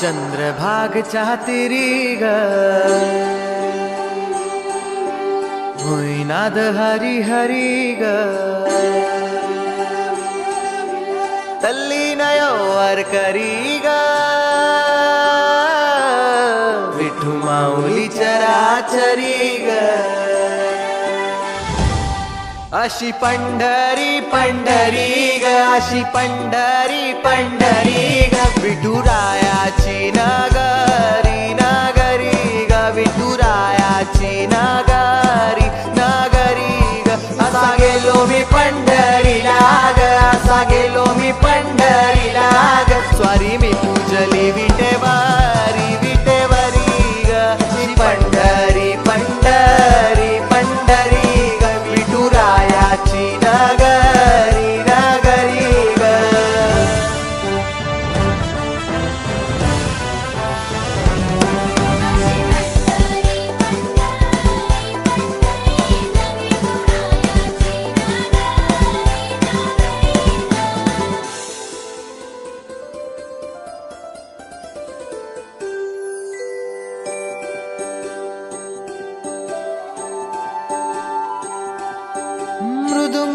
चंद्रभागच्या तिरी ग। होईनाद हरी हरी ग। तल्लीन यौवर करी ग। विठू माऊली चराचरी ग। अशी पंढरी पंढरी ग, अशी पंढरी पंढरी ग। विठुरायाची na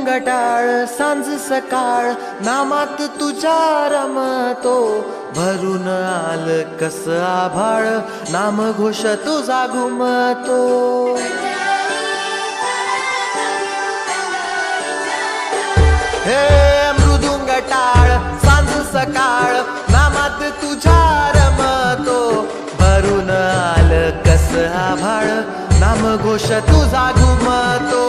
मृदुंग सांज सकाळ नामात तुझ्या रमतो. भरून आल कस आभाळ नाम घोष तुझा घुमतो. हे मृदुंगटाळ सांज सकाळ नामात तुझ्या रमतो. भरून आल कस आभाळ नाम घोष तुझा घुमतो.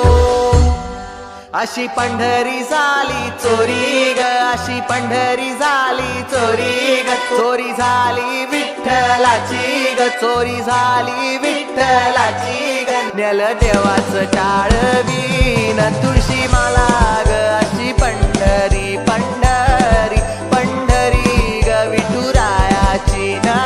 अशी पंढरी झाली चोरी ग. अशी पंढरी झाली चोरी ग. चोरी झाली विठ्ठलाची ग. चोरी झाली विठ्ठलाची ग. नेल देवाचं टाळवी बीन तुळशी माला ग. अशी पंढरी पंढरी पंढरी ग. विठुरायाची ना